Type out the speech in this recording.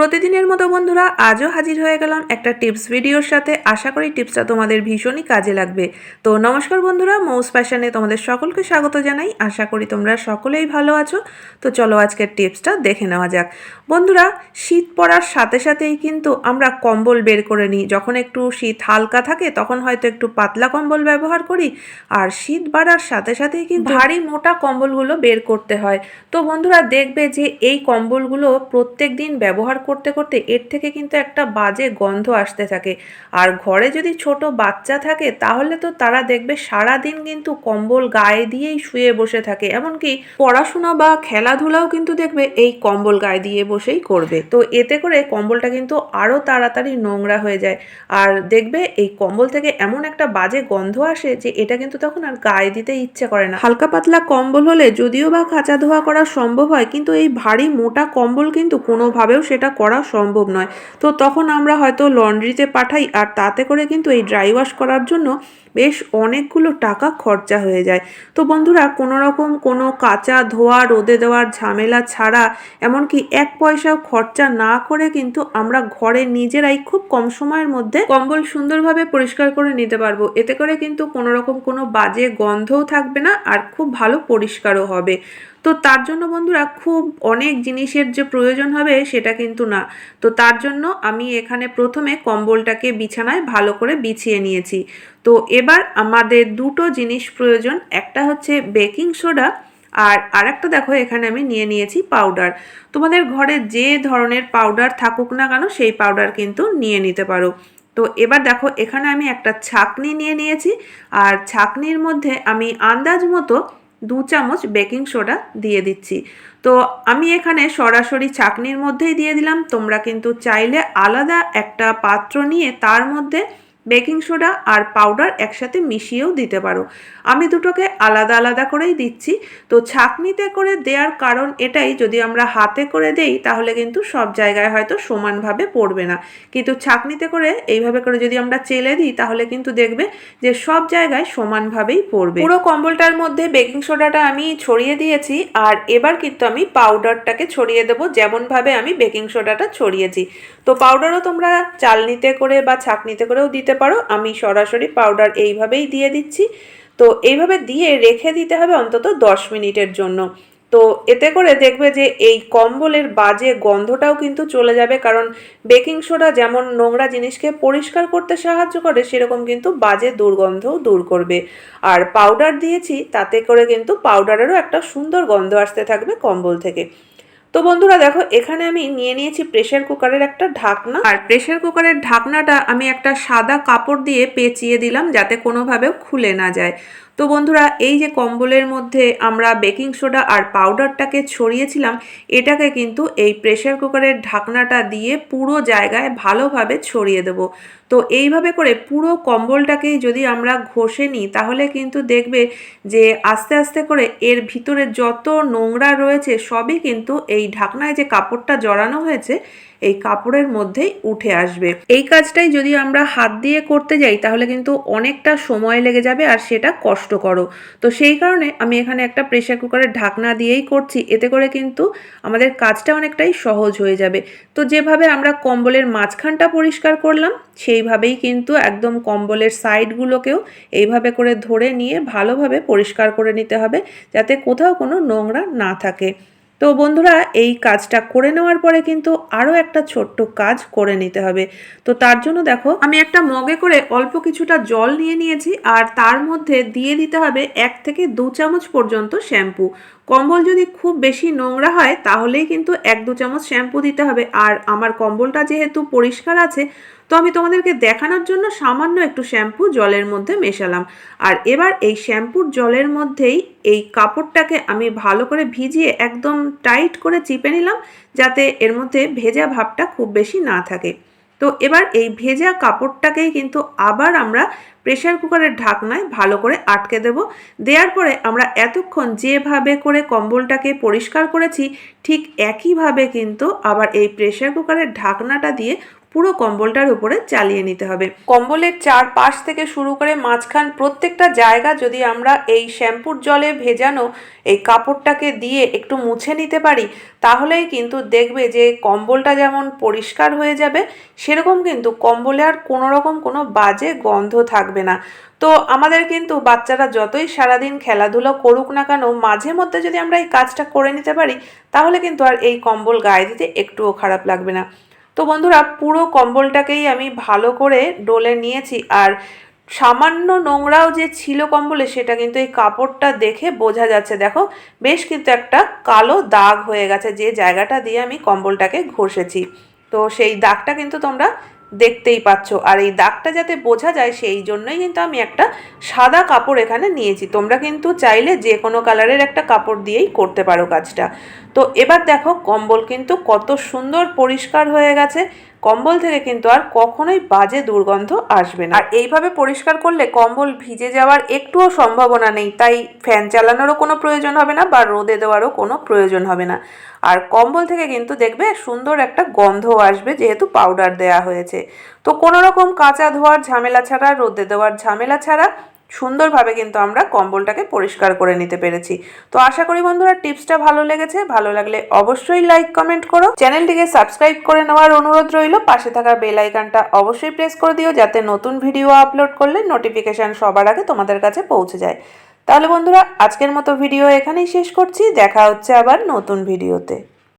প্রতিদিনের মতো বন্ধুরা, আজও হাজির হয়ে গেলাম একটা টিপস ভিডিওর সাথে। আশা করি টিপসটা তোমাদের ভীষণই কাজে লাগবে। তো নমস্কার বন্ধুরা, মৌস ফ্যাশনে তোমাদের সকলকে স্বাগত জানাই। আশা করি তোমরা সকলেই ভালো আছো। তো চলো আজকের টিপসটা দেখে নেওয়া যাক। বন্ধুরা, শীত পড়ার সাথে সাথেই কিন্তু আমরা কম্বল বের করে নিই। যখন একটু শীত হালকা থাকে, তখন হয়তো একটু পাতলা কম্বল ব্যবহার করি। আর শীত বাড়ার সাথে সাথেই কিন্তু ভারী মোটা কম্বলগুলো বের করতে হয়। তো বন্ধুরা, দেখবে যে এই কম্বলগুলো প্রত্যেক দিন ব্যবহার করতে করতে এর থেকে কিন্তু একটা বাজে গন্ধ আসতে থাকে। আর ঘরে যদি ছোট বাচ্চা থাকে, তাহলে তো তারা দেখবে সারা দিন কিন্তু কম্বল গায়ে দিয়েই শুয়ে বসে থাকে। এমনকি পড়াশোনা বা খেলাধুলাও কিন্তু দেখবে এই কম্বল গায়ে দিয়ে বসেই করবে। তো এতে করে কম্বলটা কিন্তু আরও তাড়াতাড়ি নোংরা হয়ে যায়। আর দেখবে এই কম্বল থেকে এমন একটা বাজে গন্ধ আসে যে এটা কিন্তু তখন আর গায়ে দিতে ইচ্ছে করে না। হালকা পাতলা কম্বল হলে যদিও বা খাঁচা ধোয়া করা সম্ভব হয়, কিন্তু এই ভারী মোটা কম্বল কিন্তু কোনোভাবেও সেটা করা সম্ভব নয়। তো তখন আমরা হয়তো লন্ড্রিতে পাঠাই আর তাতে করে কিন্তু এই ড্রাই ওয়াশ করার জন্য বেশ অনেকগুলো টাকা খরচা হয়ে যায়। তো বন্ধুরা, কোনো রকম কোনো কাঁচা ধোয়া, রোদে দেওয়ার ঝামেলা ছাড়া, এমনকি এক পয়সাও খরচা না করে কিন্তু আমরা ঘরে নিজেরাই খুব কম সময়ের মধ্যে কম্বল সুন্দরভাবে পরিষ্কার করে নিতে পারব। এতে করে কিন্তু কোনো রকম কোনো বাজে গন্ধও থাকবে না আর খুব ভালো পরিষ্কারও হবে। তো তার জন্য বন্ধুরা, খুব অনেক জিনিসের যে প্রয়োজন হবে সেটা কিন্তু না। তো তার জন্য আমি এখানে প্রথমে কম্বলটাকে বিছানায় ভালো করে বিছিয়ে নিয়েছি। তো এবার আমাদের দুটো জিনিস প্রয়োজন। একটা হচ্ছে বেকিং সোডা আর আরেকটা দেখো এখানে আমি নিয়ে নিয়েছি পাউডার। তোমাদের ঘরে যে ধরনের পাউডার থাকুক না কেন সেই পাউডার কিন্তু নিয়ে নিতে পারো। তো এবার দেখো এখানে আমি একটা ছাকনি নিয়ে নিয়েছি। আর ছাকনির মধ্যে আমি আন্দাজ মতো দু চামচ বেকিং সোডা দিয়ে দিচ্ছি। তো আমি এখানে সরাসরি চাকনির মধ্যেই দিয়ে দিলাম। তোমরা কিন্তু চাইলে আলাদা একটা পাত্র নিয়ে তার মধ্যে বেকিং সোডা আর পাউডার একসাথে মিশিয়েও দিতে পারো। আমি দুটোকে আলাদা আলাদা করেই দিচ্ছি। তো ছাকনিতে করে দেওয়ার কারণ এটাই, যদি আমরা হাতে করে দেই, তাহলে কিন্তু সব জায়গায় হয়তো সমানভাবে পড়বে না। কিন্তু ছাকনিতে করে, এইভাবে করে যদি আমরা চেলে দিই, তাহলে কিন্তু দেখবে যে সব জায়গায় সমানভাবেই পড়বে। পুরো কম্বলটার মধ্যে বেকিং সোডাটা আমি ছড়িয়ে দিয়েছি, আর এবার কিন্তু আমি পাউডারটাকে ছড়িয়ে দেবো, যেমনভাবে আমি বেকিং সোডাটা ছড়িয়েছি। তো পাউডারও তোমরা চালনিতে করে বা ছাকনিতে করেও দিতে পারো। আমি সরাসরি পাউডার এইভাবেই দিয়ে দিচ্ছি। তো এইভাবে দিয়ে রেখে দিতে হবে অন্তত দশ মিনিটের জন্য। তো এতে করে দেখবে যে এই কম্বলের বাজে গন্ধটাও কিন্তু চলে যাবে। কারণ বেকিং সোডা যেমন নোংরা জিনিসকে পরিষ্কার করতে সাহায্য করে, সেরকম কিন্তু বাজে দুর্গন্ধও দূর করবে। আর পাউডার দিয়েছি, তাতে করে কিন্তু পাউডারেরও একটা সুন্দর গন্ধ আসতে থাকবে কম্বল থেকে। তো বন্ধুরা দেখো, এখানে আমি নিয়ে নিয়েছি প্রেশার কুকারের একটা ঢাকনা। আর প্রেশার কুকারের ঢাকনাটা আমি একটা সাদা কাপড় দিয়ে পেঁচিয়ে দিলাম যাতে কোনোভাবেও খুলে না যায়। তো বন্ধুরা, এই যে কম্বলের মধ্যে আমরা বেকিং সোডা আর পাউডারটাকে ছড়িয়েছিলাম, এটাকে কিন্তু এই প্রেশার কুকারের ঢাকনাটা দিয়ে পুরো জায়গায় ভালোভাবে ছড়িয়ে দেব। তো এইভাবে করে পুরো কম্বলটাকেই যদি আমরা ঘষে নিই, তাহলে কিন্তু দেখবে যে আস্তে আস্তে করে এর ভিতরে যত নোংরা রয়েছে, সবই কিন্তু এই ঢাকনায় যে কাপড়টা জড়ানো হয়েছে, এই কাপড়ের মধ্যেই উঠে আসবে। এই কাজটাই যদি আমরা হাত দিয়ে করতে যাই, তাহলে কিন্তু অনেকটা সময় লেগে যাবে আর সেটা কষ্টকরও তো সেই কারণে আমি এখানে একটা প্রেশার কুকারের ঢাকনা দিয়েই করছি। এতে করে কিন্তু আমাদের কাজটা অনেকটাই সহজ হয়ে যাবে। তো যেভাবে আমরা কম্বলের মাঝখানটা পরিষ্কার করলাম, সেইভাবেই কিন্তু একদম কম্বলের সাইডগুলোকেও এইভাবে করে ধরে নিয়ে ভালোভাবে পরিষ্কার করে নিতে হবে, যাতে কোথাও কোনো নোংরা না থাকে। তো বন্ধুরা, এই কাজটা করে নেওয়ার পরে কিন্তু আরও একটা ছোট্ট কাজ করে নিতে হবে। তো তার জন্য দেখো, আমি একটা মগে করে অল্প কিছুটা জল নিয়ে নিয়েছি আর তার মধ্যে দিয়ে দিতে হবে এক থেকে দু চামচ পর্যন্ত শ্যাম্পু। কম্বল যদি খুব বেশি নোংরা হয়, তাহলেই কিন্তু এক দু চামচ শ্যাম্পু দিতে হবে। আর আমার কম্বলটা যেহেতু পরিষ্কার আছে তো আমি তোমাদেরকে দেখানোর জন্য সামান্য একটু শ্যাম্পু জলের মধ্যে মেশালাম। আর এবার এই শ্যাম্পুর জলের মধ্যেই এই কাপড়টাকে আমি ভালো করে ভিজিয়ে একদম টাইট করে চিপে নিলাম, যাতে এর মধ্যে ভেজা ভাবটা খুব বেশি না থাকে। তো এবার এই ভেজা কাপড়টাকেই কিন্তু আবার আমরা প্রেশার কুকারের ঢাকনায় ভালো করে আটকে দেব। দেওয়ার পরে আমরা এতক্ষণ যেভাবে করে কম্বলটাকে পরিষ্কার করেছি, ঠিক একইভাবে কিন্তু আবার এই প্রেশার কুকারের ঢাকনাটা দিয়ে পুরো কম্বলটার উপরে চালিয়ে নিতে হবে। কম্বলের চার পাশ থেকে শুরু করে মাঝখান প্রত্যেকটা জায়গা যদি আমরা এই শ্যাম্পুর জলে ভেজানো এই কাপড়টাকে দিয়ে একটু মুছে নিতে পারি, তাহলেই কিন্তু দেখবে যে কম্বলটা যেমন পরিষ্কার হয়ে যাবে, সেরকম কিন্তু কম্বলে আর কোনো রকম কোনো বাজে গন্ধ থাকবে না। তো আমাদের কিন্তু বাচ্চারা যতই সারাদিন খেলাধুলো করুক না কেন, মাঝে মধ্যে যদি আমরা এই কাজটা করে নিতে পারি, তাহলে কিন্তু আর এই কম্বল গায়ে দিতে একটুও খারাপ লাগবে না। তো বন্ধুরা, পুরো কম্বলটাকেই আমি ভালো করে ডলে নিয়েছি। আর সামান্য নোংরাও যে ছিল কম্বলে, সেটা কিন্তু এই কাপড়টা দেখে বোঝা যাচ্ছে। দেখো, বেশ কিন্তু একটা কালো দাগ হয়ে গেছে যে জায়গাটা দিয়ে আমি কম্বলটাকে ঘষেছি। তো সেই দাগটা কিন্তু তোমরা দেখতেই পাচ্ছ। আর এই দাগটা যাতে বোঝা যায় সেই জন্যই কিন্তু আমি একটা সাদা কাপড় এখানে নিয়েছি। তোমরা কিন্তু চাইলে যে কোনো কালারের একটা কাপড় দিয়েই করতে পারো কাজটা। তো এবার দেখো, কম্বল কিন্তু কত সুন্দর পরিষ্কার হয়ে গেছে। কম্বল থেকে কিন্তু আর কখনোই বাজে দুর্গন্ধ আসবে না। আর এইভাবে পরিষ্কার করলে কম্বল ভিজে যাওয়ার একটুও সম্ভাবনা নেই, তাই ফ্যান চালানোরও কোনো প্রয়োজন হবে না বা রোদে দেওয়ারও কোনো প্রয়োজন হবে না। আর কম্বল থেকে কিন্তু দেখবে সুন্দর একটা গন্ধ আসবে, যেহেতু পাউডার দেয়া হয়েছে। তো কোনো রকম কাঁচা ধোয়ার ঝামেলা ছাড়া, রোদে দেওয়ার ঝামেলা ছাড়া সুন্দরভাবে কিন্তু আমরা কম্বলটাকে পরিষ্কার করে নিতে পেরেছি। তো আশা করি বন্ধুরা টিপসটা ভালো লেগেছে। ভালো লাগলে অবশ্যই লাইক কমেন্ট করো। চ্যানেলটিকে সাবস্ক্রাইব করে নেওয়ার অনুরোধ রইল। পাশে থাকা বেল আইকনটা অবশ্যই প্রেস করে দিও যাতে নতুন ভিডিও আপলোড করলে নোটিফিকেশান সবার আগে তোমাদের কাছে পৌঁছে যায়। তাহলে বন্ধুরা, আজকের মতো ভিডিও এখানেই শেষ করছি। দেখা হচ্ছে আবার নতুন ভিডিওতে